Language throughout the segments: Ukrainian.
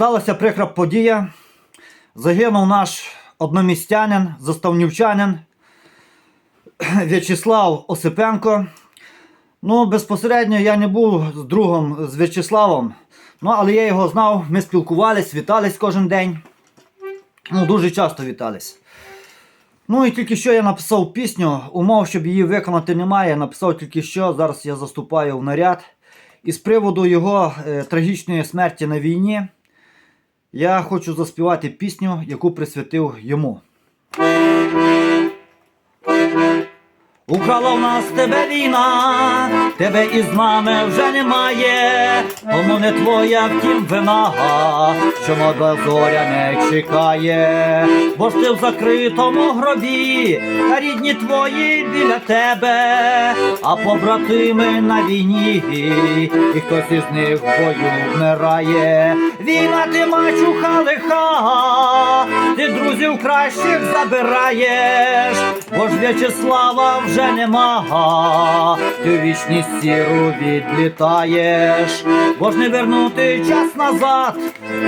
Сталася прикра подія. Загинув наш одномістянин, заставнівчанин В'ячеслав Осипенко. Ну, безпосередньо я не був з другом з В'ячеславом, ну, але я його знав, ми спілкувались, вітались кожен день. Ну, дуже часто вітались. Ну і тільки що я написав пісню, умов, щоб її виконати немає. Написав тільки що, зараз я заступаю в наряд. І з приводу його е, трагічної смерті на війні я хочу заспівати пісню, яку присвятив йому. Украла в нас тебе війна, тебе із нами вже немає, тому не твоя втім вина, що молода зоря не чекає, бо ж ти в закритому гробі, а рідні твої біля тебе, а побратими на війні, і хтось із них в бою вмирає. Війна ти мачуха лиха, друзів кращих забираєш, бо ж В'ячеслава вже нема, ти вічність сіру відлітаєш, бо ж не вернути час назад,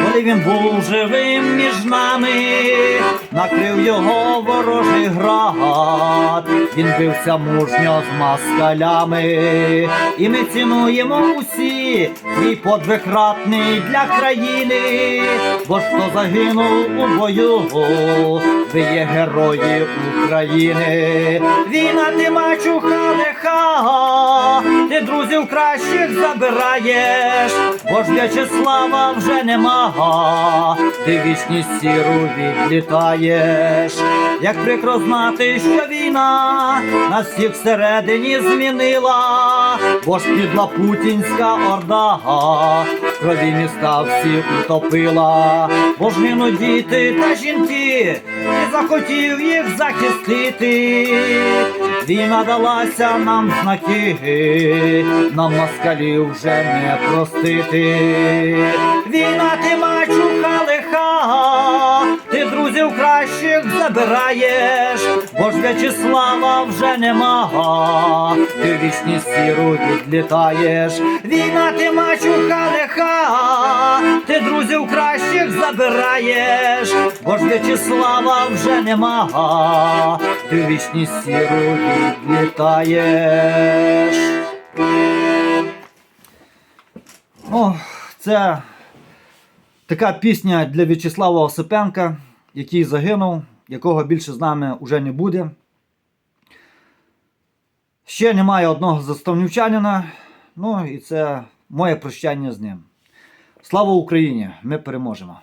коли він був живим між нами, накрив його ворожий град, він бився мужньо з москалями, і ми цінуємо усі твій подвиг ратний для країни, бо хто загинув у бою, ви є герої України. Війна ти мачуха лиха, ти друзів кращих забираєш, бо ж В'ячеслава вже нема, ти вічність сіру відлітаєш. Як прикро знати, що війна нас всіх всередині змінила, бо ж підла путінська орда, крові міста всі утопила, бо ж гинуть діти та жінки, не захотів їх захистити. Війна далася нам знаки, нам москалів вже не простити. Війна ти забираєш, бо ж В'ячеслава вже нема, ти вічні сіру відлітаєш. Війна ти мачуха лиха, ти друзів кращих забираєш, бо ж В'ячеслава вже нема, ти вічні сіру відлітаєш. О, це така пісня для В'ячеслава Осипенка, який загинув, якого більше з нами вже не буде. Ще немає одного заставнівчанина. Ну і це моє прощання з ним. Слава Україні! Ми переможемо!